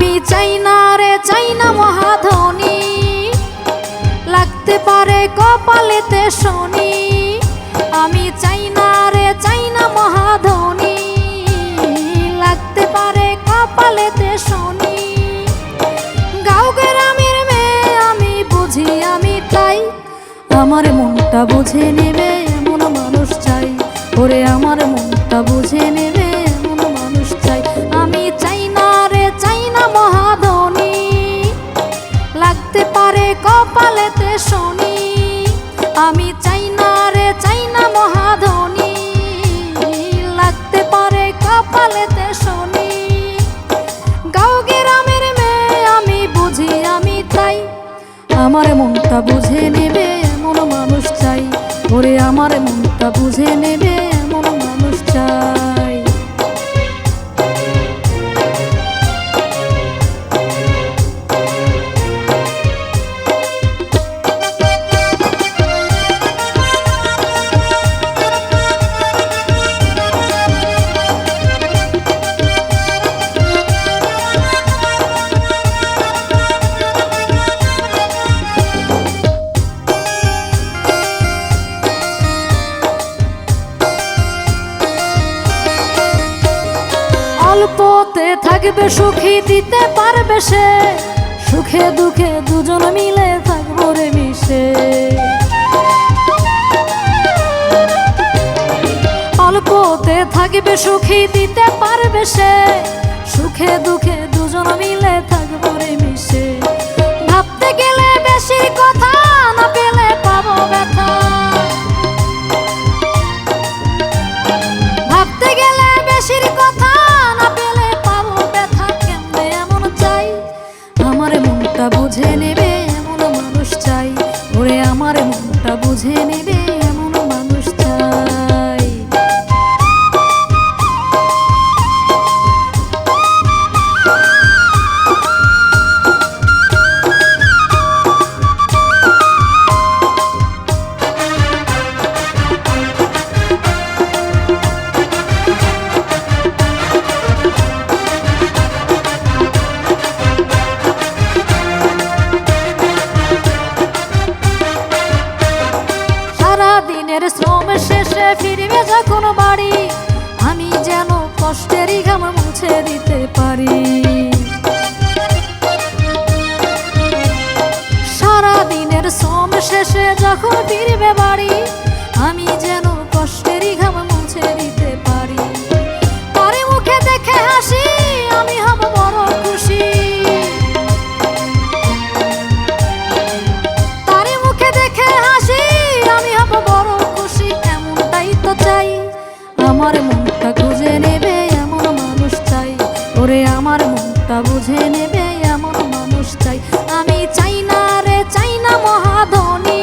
চাই না রে, চাই না মহাধনী। লাগতে পারে কপালেতে শনি। আমি চাই না রে, চাই না মহাধনী। লাগতে পারে কপালেতে শনি। গাঁও গ্রামের মেয়ে, আমি বুঝি আমি তাই। আমার মনটা বুঝে নেবে, এমন মানুষ চাই। ওরে আমার মনটা বুঝে নেবে। কপালেতে শনি। আমি চাই না রে, চাই না মহাধনী। লাগতে পারে কপালেতে শনি। গাঁও গ্রামের মেয়ে, আমি বুঝি, আমি তাই। আমার মনটা বুঝে নেবে, এমন মানুষ চাই। ওরে, আমার মনটা বুঝে নেবে, এমন মানুষ চাই। অল্পতে থাকবে সুখী, দিতে পারবে সে। সুখে, দুঃখে দুজন মিলে থাকব রে মিশে। অল্পতে থাকবে সুখী, দিতে পারবে সে। মনটা যখন বাড়ি, আমি যেন কষ্টেরই ঘাম মুছে দিতে পারি। সারা দিনের শ্রম শেষে যখন ফিরবে বাড়ি, আমি যেন বুঝে নেবে এমন মানুষ চাই। আমি চাই না রে, চাই না মহাধনী।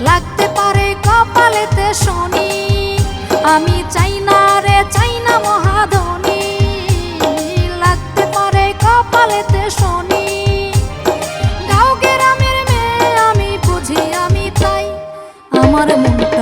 লাগতে পারে কপালেতে শনি। আমি চাই না রে, চাই না মহাধনী। লাগতে পারে কপালেতে শনি। গাও গ্রামের মেয়ে, আমি বুঝি আমি তাই। আমার মনটা